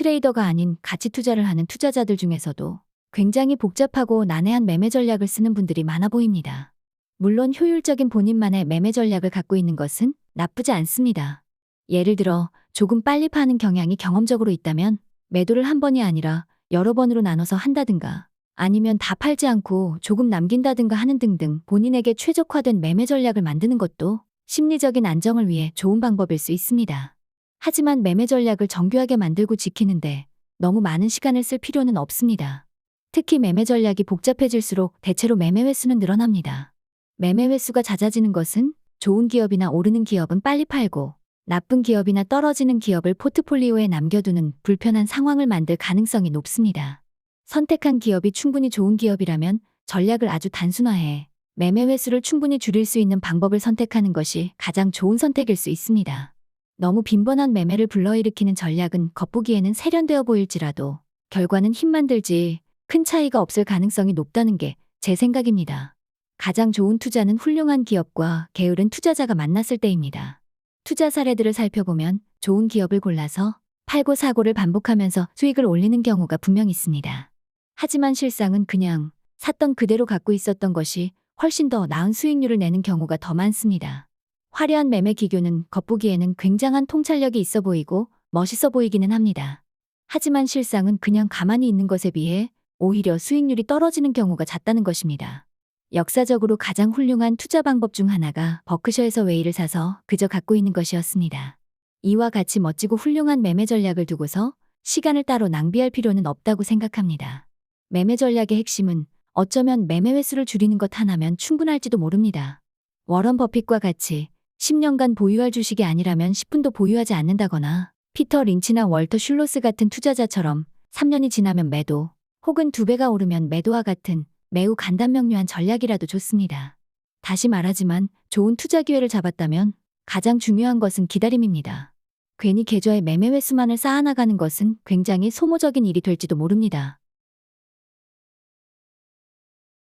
트레이더가 아닌 가치 투자를 하는 투자자들 중에서도 굉장히 복잡하고 난해한 매매 전략을 쓰는 분들이 많아 보입니다. 물론 효율적인 본인만의 매매 전략을 갖고 있는 것은 나쁘지 않습니다. 예를 들어 조금 빨리 파는 경향이 경험적으로 있다면 매도를 한 번이 아니라 여러 번으로 나눠서 한다든가 아니면 다 팔지 않고 조금 남긴다든가 하는 등등 본인에게 최적화된 매매 전략을 만드는 것도 심리적인 안정을 위해 좋은 방법일 수 있습니다. 하지만 매매 전략을 정교하게 만들고 지키는데 너무 많은 시간을 쓸 필요는 없습니다. 특히 매매 전략이 복잡해질수록 대체로 매매 횟수는 늘어납니다. 매매 횟수가 잦아지는 것은 좋은 기업이나 오르는 기업은 빨리 팔고 나쁜 기업이나 떨어지는 기업을 포트폴리오에 남겨두는 불편한 상황을 만들 가능성이 높습니다. 선택한 기업이 충분히 좋은 기업이라면 전략을 아주 단순화해 매매 횟수를 충분히 줄일 수 있는 방법을 선택하는 것이 가장 좋은 선택일 수 있습니다. 너무 빈번한 매매를 불러일으키는 전략은 겉보기에는 세련되어 보일지라도 결과는 힘만 들지 큰 차이가 없을 가능성이 높다는 게 제 생각입니다. 가장 좋은 투자는 훌륭한 기업과 게으른 투자자가 만났을 때입니다. 투자 사례들을 살펴보면 좋은 기업을 골라서 팔고 사고를 반복하면서 수익을 올리는 경우가 분명 있습니다. 하지만 실상은 그냥 샀던 그대로 갖고 있었던 것이 훨씬 더 나은 수익률을 내는 경우가 더 많습니다. 화려한 매매 기교는 겉보기에는 굉장한 통찰력이 있어 보이고 멋있어 보이기는 합니다. 하지만 실상은 그냥 가만히 있는 것에 비해 오히려 수익률이 떨어지는 경우가 잦다는 것입니다. 역사적으로 가장 훌륭한 투자 방법 중 하나가 버크셔에서 웨이를 사서 그저 갖고 있는 것이었습니다. 이와 같이 멋지고 훌륭한 매매 전략을 두고서 시간을 따로 낭비할 필요는 없다고 생각합니다. 매매 전략의 핵심은 어쩌면 매매 횟수를 줄이는 것 하나면 충분할지도 모릅니다. 워런 버핏과 같이 10년간 보유할 주식이 아니라면 10분도 보유하지 않는다거나 피터 린치나 월터 슐로스 같은 투자자처럼 3년이 지나면 매도 혹은 두 배가 오르면 매도와 같은 매우 간단명료한 전략이라도 좋습니다. 다시 말하지만 좋은 투자 기회를 잡았다면 가장 중요한 것은 기다림입니다. 괜히 계좌에 매매 횟수만을 쌓아나가는 것은 굉장히 소모적인 일이 될지도 모릅니다.